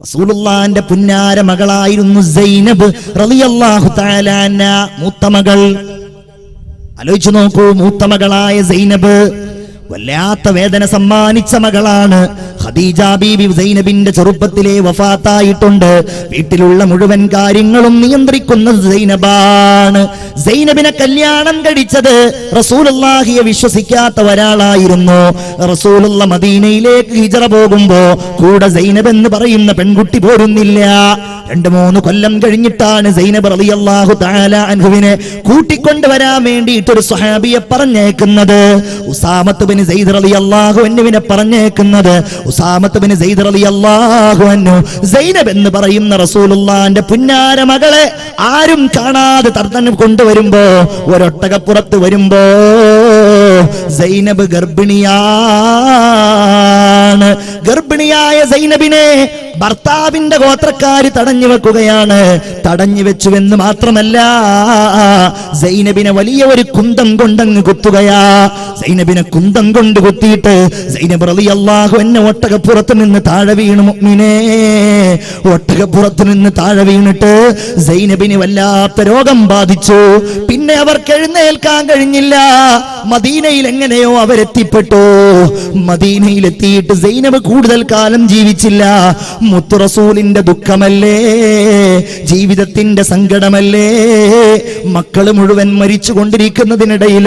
റസൂലുള്ളാന്റെ പുന്നാര മകളായിരുന്നു സൈനബ് റളിയല്ലാഹു തആല അൻഹ മൂത്ത മകൾ. ആലോചിച്ചു നോക്കൂ മൂത്ത മകളായ സൈനബ് വല്ലാത്ത വേദന സമ്മാനിച്ച മകളാണ്. ഖദീജ ബീബി സൈനബിന്റെ ചെറുപ്പത്തിലെ വഫാത്തായിട്ടുണ്ട്. വീട്ടിലുള്ള മുഴുവൻ കാര്യങ്ങളും നിയന്ത്രിക്കുന്നത് സൈനബാണ്. സൈനബിനെ കല്യാണം കഴിച്ചത് റസൂലുള്ളാഹിയെ വിശ്വസിക്കാത്ത ഒരാളായിരുന്നു. റസൂലുള്ള മദീനയിലേക്ക് ഹിജറ പോകുമ്പോ കൂടെ സൈനബ് എന്ന് പറയുന്ന പെൺകുട്ടി പോരുന്നില്ല. രണ്ട് മൂന്ന് കൊല്ലം കഴിഞ്ഞിട്ടാണ് സൈനബ് റളിയല്ലാഹു തആല അൻഹുവിനെ കൂട്ടിക്കൊണ്ടുവരാൻ വേണ്ടിയിട്ട് ഒരു സ്വഹാബിയെ പറഞ്ഞേക്കുന്നത്. ഉസാമത്ത് ബിൻ സൈദ് റളിയല്ലാഹു അൻഹുവിനെ പറഞ്ഞേക്കുന്നത്. ഉസാമത്ത് ബിൻ സൈദ് റളിയല്ലാഹു അൻഹു സൈനബ് എന്ന് പറയുന്ന റസൂലുള്ളാന്റെ പുന്നാര മകളെ ആരും കാണാതെ തർത്തനം കൊണ്ടുവരുമ്പോ ഒരൊട്ടകപ്പുറത്ത് വരുമ്പോ സൈനബ് ഗർഭിണിയാണ്. ഗർഭിണിയായ സൈനബിനെ ഭർത്താവിന്റെ ഗോത്രക്കാര് തടഞ്ഞു വെക്കുകയാണ്. തടഞ്ഞു വെച്ചുവെന്ന് മാത്രമല്ല സൈനബിനെ വലിയ ഒരു കുന്തം കൊണ്ടങ്ങ് കുത്തുകയാ. സൈനബിനെ കുന്തം കൊണ്ട് കുത്തിയിട്ട് സൈനബ് റളിയല്ലാഹു എന്നെ ഒട്ടകപ്പുറത്ത് നിന്ന് താഴെ വീണു മുഅ്മിനേ ഒട്ടകപ്പുറത്ത് നിന്ന് താഴെ വീണിട്ട് സൈനബിന് വല്ലാത്ത രോഗം ബാധിച്ചു. പിന്നെ അവർക്ക് എഴുന്നേൽക്കാൻ കഴിഞ്ഞില്ല. മദീനയിൽ എങ്ങനെയോ അവരെത്തിപ്പെട്ടു. മദീനയിൽ എത്തിയിട്ട് സൈനബ് കൂടുതൽ കാലം ജീവിച്ചില്ല. മുത്തുറസൂലിന്റെ ദുഃഖമല്ലേ? ജീവിതത്തിന്റെ സങ്കടമല്ലേ? മക്കൾ മുഴുവൻ മരിച്ചു കൊണ്ടിരിക്കുന്നതിനിടയിൽ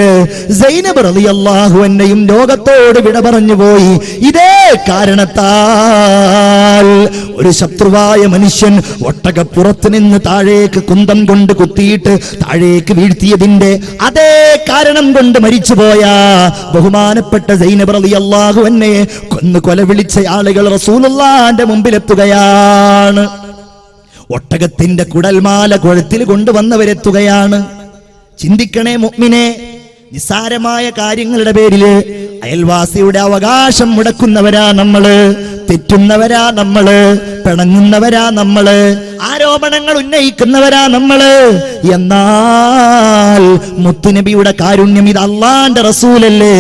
സൈനബ് റളിയല്ലാഹു എന്നെയും ലോകത്തോട് വിട പറഞ്ഞു പോയി. ഇതേ കാരണത്താൽ ഒരു ശത്രുവായ മനുഷ്യൻ ഒട്ടകപ്പുറത്ത് നിന്ന് താഴേക്ക് കുന്തം കൊണ്ട് കുത്തിയിട്ട് താഴേക്ക് വീഴ്ത്തിയതിന്റെ അതേ കാരണം കൊണ്ട് മരിച്ചുപോയ ബഹുമാനപ്പെട്ട സൈനബ് അള്ളാഹു എന്നെ കൊന്ന് കൊല വിളിച്ച ആളുകൾ റസൂലുള്ളാന്റെ മുമ്പിലെത്തുകയാണ്. ഒട്ടകത്തിന്റെ കുടൽമാല കുഴത്തിൽ കൊണ്ടുവന്നവരെത്തുകയാണ്. ചിന്തിക്കണേ മുഗ്മിനെ നിസ്സാരമായ കാര്യങ്ങളുടെ പേരിൽ അയൽവാസിയുടെ അവകാശം മുടക്കുന്നവരാ നമ്മൾ. തെറ്റുന്നവരാ നമ്മൾ പിണങ്ങുന്നവരാ നമ്മൾ ആരോപണങ്ങൾ ഉന്നയിക്കുന്നവരാ നമ്മൾ. എന്നാൽ മുത്തുനബിയുടെ കാരുണ്യം ഇത് അള്ളാന്റെ റസൂലല്ലേ?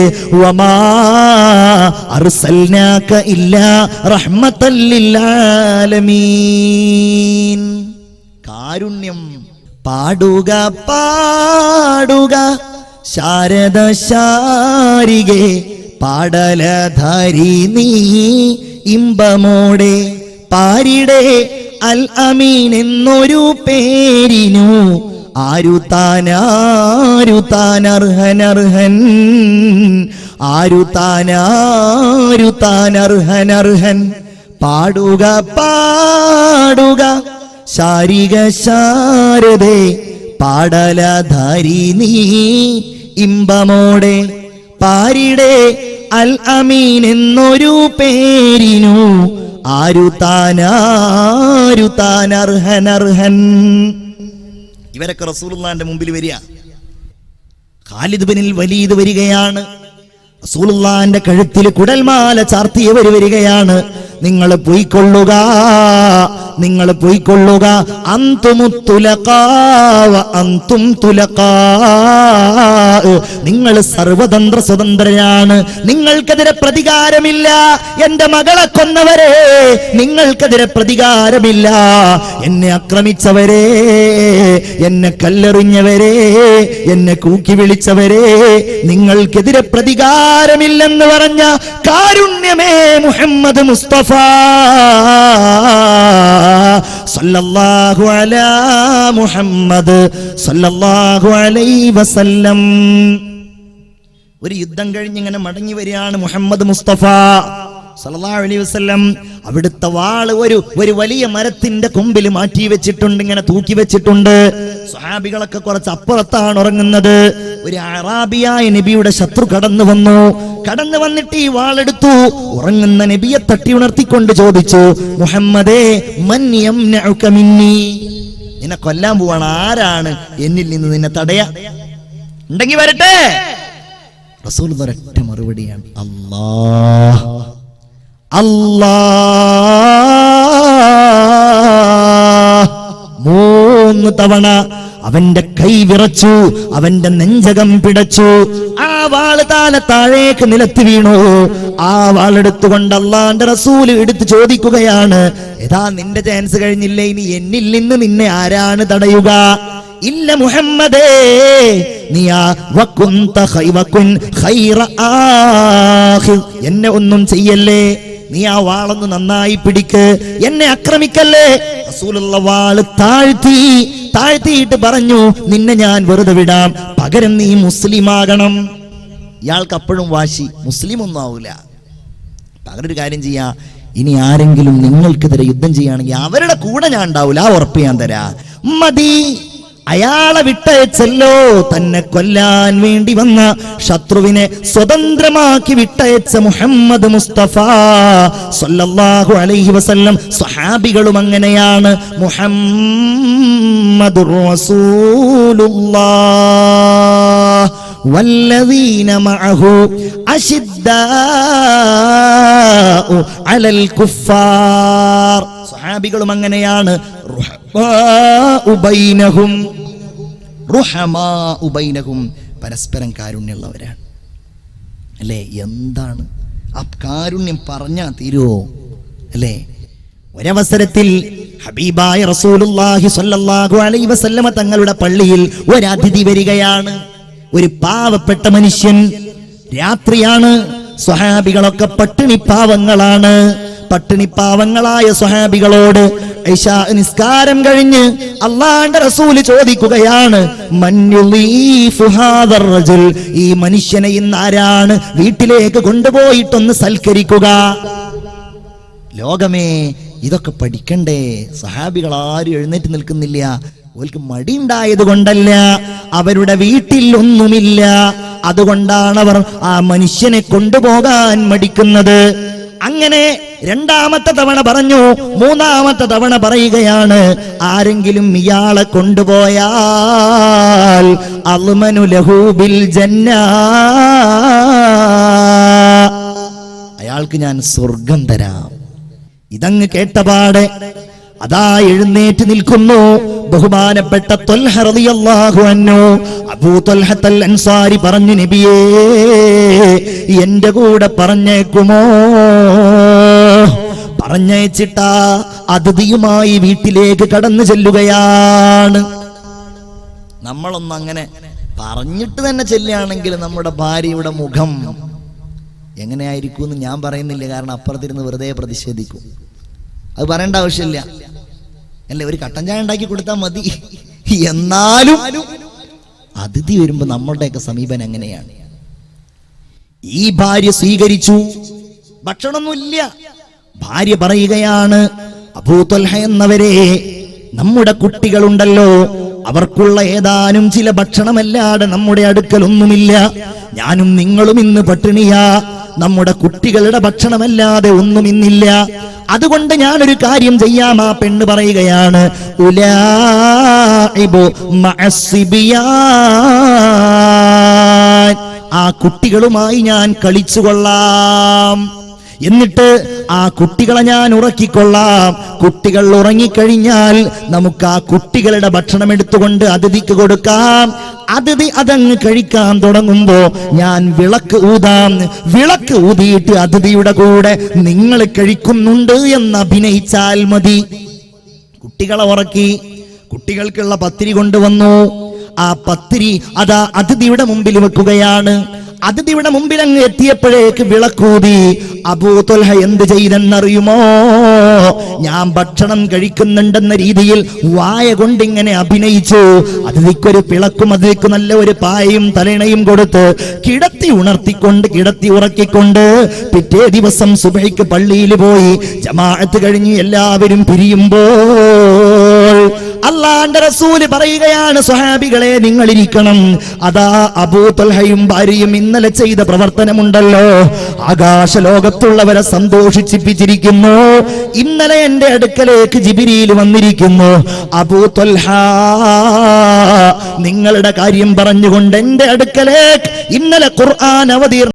കാരുണ്യം പാടുക പാടുക ശാരദ ശാരികെ പാടലധാരി നീ ഇമ്പമോടെ പാരിടെ അൽ അമീൻ എന്നൊരു പേരിനു ആരു താനാരു താനർഹനർഹൻ ആരു താനാരു താനർഹനർഹൻ പാടുക പാടുക ശാരിക ശാരദേ പാടലധാരി നീ ഇമ്പമോടെ പാരിടെ അൽ അമീൻ എന്നൊരു പേരിനു ആരു താനാരു അർഹൻ. ഇവരൊക്കെ റസൂലുള്ളാന്റെ മുമ്പിൽ വരിക. ഖാലിദ് ബിനിൽ വലീദ് വരികയാണ്. റസൂലുള്ളാന്റെ കഴുത്തിൽ കുടൽമാല ചാർത്തിയവർ വരികയാണ്. നിങ്ങൾ പൊയ്ക്കൊള്ളുക. നിങ്ങൾ പൊയ്ക്കൊള്ളുക. അന്തും നിങ്ങൾ സർവതന്ത്ര സ്വതന്ത്രയാണ് നിങ്ങൾക്കെതിരെ പ്രതികാരമില്ല. എന്റെ മകളെ കൊന്നവരെ നിങ്ങൾക്കെതിരെ പ്രതികാരമില്ല. എന്നെ ആക്രമിച്ചവരെ എന്നെ കല്ലെറിഞ്ഞവരെ എന്നെ കൂക്കി വിളിച്ചവരെ നിങ്ങൾക്കെതിരെ പ്രതികാരമില്ലെന്ന് പറഞ്ഞ കാരുണ്യമേ മുഹമ്മദ് മുസ്തഫ സല്ലല്ലാഹു അലാ മുഹമ്മദ് സല്ലല്ലാഹു അലൈഹി വസല്ലം. ഒരു യുദ്ധം കഴിഞ്ഞ് ഇങ്ങനെ മടങ്ങി വരികയാണ് മുഹമ്മദ് മുസ്തഫ സല്ലല്ലാഹു അലൈഹി വസല്ലം. അവിടുത്തെ വാൾ ഒരു ഒരു വലിയ മരത്തിന്റെ കൊമ്പിൽ മാറ്റി വെച്ചിട്ടുണ്ട് ഇങ്ങനെ തൂക്കി വെച്ചിട്ടുണ്ട്. സ്വഹാബികളൊക്കെ കുറച്ച് അപ്പുറത്താണ് ഉറങ്ങുന്നത്. ഒരു അറാബിയായ നബിയുടെ ശത്രു കടന്നു വന്നു. കടന്നു വന്നിട്ട് ഈ വാളെടുത്തു ഉറങ്ങുന്ന നബിയെ തട്ടി ഉണർത്തിക്കൊണ്ട് ചോദിച്ചു മുഹമ്മദേ മിന്നി? നിന്നെ കൊല്ലാൻ പോവാണ്. ആരാണ് എന്നിൽ നിന്ന് നിന്നെ തടയാ ഉണ്ടെങ്കി വരട്ടെ. റസൂൽ ഒരൊറ്റ മറുപടിയാണ് അല്ലാ അല്ലാ മൂന്ന് തവണ അവന്റെ കൈ വിറച്ചു അവന്റെ നെഞ്ചകം പിടച്ചു. ആ വാൾ താല താഴേക്ക് നിലത്ത് വീണു. ആ വാളെടുത്തുകൊണ്ട് അള്ളാന്റെ റസൂൽ എടുത്ത് ചോദിക്കുകയാണ് ഏതാ നിന്റെ ചാൻസ് കഴിഞ്ഞില്ലേ? ഇനി എന്നിൽ നിന്ന് നിന്നെ ആരാണ് തടയുക? ഇല്ല മുഹമ്മദേ. എന്നെ ഒന്നും ചെയ്യല്ലേ? നീ ആ വാളൊന്ന് നന്നായി പിടിക്ക്. എന്നെ ആക്രമിക്കല്ലേ? റസൂലുള്ള വാൾ താഴ്ത്തി. താഴ്ത്തിയിട്ട് പറഞ്ഞു നിന്നെ ഞാൻ വെറുതെ വിടാം. പകരം നീ മുസ്ലിം ആകണം ഇയാൾക്ക് അപ്പോഴും വാശി. മുസ്ലിം ഒന്നും ആവൂല. പകരം ഒരു കാര്യം ചെയ്യാ. ഇനി ആരെങ്കിലും നിങ്ങൾക്കെതിരെ യുദ്ധം ചെയ്യുകയാണെങ്കിൽ അവരുടെ കൂടെ ഞാൻ ഉണ്ടാവൂല. ആ ഉറപ്പ് ഞാൻ തരാ. മതി. അയാളെ വിട്ടയച്ചല്ലോ തന്നെ കൊല്ലാൻ വേണ്ടി വന്ന ശത്രുവിനെ സ്വതന്ത്രമാക്കി വിട്ടയച്ച മുഹമ്മദ് മുസ്തഫ സല്ലല്ലാഹു അലൈഹി വസല്ലം സ്വഹാബികളും അങ്ങനെയാണ് മുഹമ്മദ് റസൂലുള്ളാഹ് والذين معه أشداء على الكفار സ്വഹാബികളും അങ്ങനെയാണ് റുഹമാഉ ബൈനഹും റുഹമാഉ ബൈനഹും പരസ്പരം കാരുണ്യമുള്ളവരാണ്. അല്ലേ? എന്താണ്? ആ കാരുണ്യം പറഞ്ഞാ തീരുവോ അല്ലേ? ഒരവസരത്തിൽ ഹബീബായ റസൂലുള്ളാഹി സ്വല്ലല്ലാഹു അലൈഹി വസല്ലമ തങ്ങളുടെ പള്ളിയിൽ ഒരു അതിഥി വരികയാണ്. ഒരു പാവപ്പെട്ട മനുഷ്യൻ. രാത്രിയാണ്. സ്വഹാബികളൊക്കെ പട്ടിണി പാവങ്ങളാണ്. പട്ടിണി പാവങ്ങളായ സ്വഹാബികളോട് ഇശാ നിസ്കാരം കഴിഞ്ഞ് അള്ളാന്റെ റസൂൽ ചോദിക്കുകയാണ്. ഈ മനുഷ്യനെ ഇന്ന് ആരാണ് വീട്ടിലേക്ക് കൊണ്ടുപോയിട്ടൊന്ന് സൽക്കരിക്കുക? ലോകമേ ഇതൊക്കെ പഠിക്കണ്ടേ? സഹാബികൾ ആരും എഴുന്നേറ്റ് നിൽക്കുന്നില്ല. ഓൽക്ക് മടിയുണ്ടായത് കൊണ്ടല്ല. അവരുടെ വീട്ടിൽ ഒന്നുമില്ല. അതുകൊണ്ടാണ് അവർ ആ മനുഷ്യനെ കൊണ്ടുപോകാൻ മടിക്കുന്നത്. അങ്ങനെ രണ്ടാമത്തെ തവണ പറഞ്ഞു മൂന്നാമത്തെ തവണ പറയുകയാണ് ആരെങ്കിലും ഇയാളെ കൊണ്ടുപോയാൽ അൽമനു ലഹൂബിൽ ജന്ന. അയാൾക്ക് ഞാൻ സ്വർഗം തരാം. ഇതങ്ങ് കേട്ടപാടെ അതാ എഴുന്നേറ്റ് നിൽക്കുന്നു ബഹുമാനപ്പെട്ട അൻസാരി പറഞ്ഞു നബിയേ എന്റെ കൂടെ പറഞ്ഞേക്കുമോ? പറഞ്ഞയച്ചിട്ടാ അതിഥിയുമായി വീട്ടിലേക്ക് കടന്നു ചെല്ലുകയാണ്. നമ്മളൊന്നും അങ്ങനെ പറഞ്ഞിട്ട് തന്നെ ചെല്ലുകയാണെങ്കിൽ നമ്മുടെ ഭാര്യയുടെ മുഖം എങ്ങനെയായിരിക്കും എന്ന് ഞാൻ പറയുന്നില്ല കാരണം അപ്പുറത്തിരുന്ന് വെറുതെ പ്രതിഷേധിക്കും. അത് പറയേണ്ട ആവശ്യമില്ല. അല്ലേ ഒരു കട്ടൻ ചായ ഉണ്ടാക്കി കൊടുത്താൽ മതി. എന്നാലും അതിഥി വരുമ്പോൾ നമ്മളുടെയൊക്കെ സമീപനം എങ്ങനെയാണ്? ഈ ഭാര്യ സ്വീകരിച്ചു ഭക്ഷണമൊന്നുമില്ല. ഭാര്യ പറയുകയാണ് അബൂത്വൽഹ എന്നവരെ നമ്മുടെ കുട്ടികളുണ്ടല്ലോ. അവർക്കുള്ള ഏതാനും ചില ഭക്ഷണമല്ലാതെ നമ്മുടെ അടുക്കലൊന്നുമില്ല. ഞാനും നിങ്ങളും ഇന്ന് പട്ടിണിയാ. നമ്മുടെ കുട്ടികളുടെ ഭക്ഷണമല്ലാതെ ഒന്നും ഇന്നില്ല. അതുകൊണ്ട് ഞാനൊരു കാര്യം ചെയ്യാം ആ പെണ്ണ് പറയുകയാണ്. ആ കുട്ടികളുമായി ഞാൻ കളിച്ചുകൊള്ളാം. എന്നിട്ട് ആ കുട്ടികളെ ഞാൻ ഉറക്കിക്കൊള്ളാം. കുട്ടികൾ ഉറങ്ങിക്കഴിഞ്ഞാൽ നമുക്ക് ആ കുട്ടികളുടെ ഭക്ഷണം എടുത്തുകൊണ്ട് അതിഥിക്ക് കൊടുക്കാം. അതിഥി അതങ്ങ് കഴിക്കാൻ തുടങ്ങുമ്പോ ഞാൻ വിളക്ക് ഊതാം. വിളക്ക് ഊതിയിട്ട് അതിഥിയുടെ കൂടെ നിങ്ങൾ കഴിക്കുന്നുണ്ട് എന്ന് അഭിനയിച്ചാൽ മതി. കുട്ടികളെ ഉറക്കി കുട്ടികൾക്കുള്ള പത്തിരി കൊണ്ടുവന്നു. ആ പത്തിരി അതാ അതിഥിയുടെ മുമ്പിൽ വെക്കുകയാണ്. അതിഥിയുടെ മുമ്പിൽ അങ്ങ് എത്തിയപ്പോഴേക്ക് വിളക്കൂതി അബൂതൊൽഹ എന്ത് ചെയ്തെന്നറിയുമോ? ഞാൻ ഭക്ഷണം കഴിക്കുന്നുണ്ടെന്ന രീതിയിൽ വായ കൊണ്ടിങ്ങനെ അഭിനയിച്ചു. അതിഥിക്കൊരു പിളക്കും അതിഥിക്ക് നല്ല ഒരു പായയും തലയിണയും കൊടുത്ത് കിടത്തി ഉണർത്തിക്കൊണ്ട് കിടത്തി ഉറക്കിക്കൊണ്ട് പിറ്റേ ദിവസം സുബൈക്ക് പള്ളിയിൽ പോയി ജമാഅത്ത് കഴിഞ്ഞ് എല്ലാവരും പിരിയുമ്പോൾ അള്ളാന്റെ റസൂൽ പറയുകയാണ് സ്വഹാബികളെ നിങ്ങൾ ഇരിക്കണം അതാ അബൂതൊൽഹയും ഭാര്യയും ഇന്നലെ ചെയ്ത പ്രവർത്തനമുണ്ടല്ലോ. ആകാശ ലോകത്തുള്ളവരെ സന്തോഷിച്ചിപ്പിച്ചിരിക്കുന്നു ഇന്നലെ എന്റെ അടുക്കലേക്ക് ജിബിരിയിൽ വന്നിരിക്കുന്നു. അബൂതൊൽഹ നിങ്ങളുടെ കാര്യം പറഞ്ഞുകൊണ്ട് എന്റെ അടുക്കലേക്ക് ഇന്നലെ ഖുർആൻ അവതീർ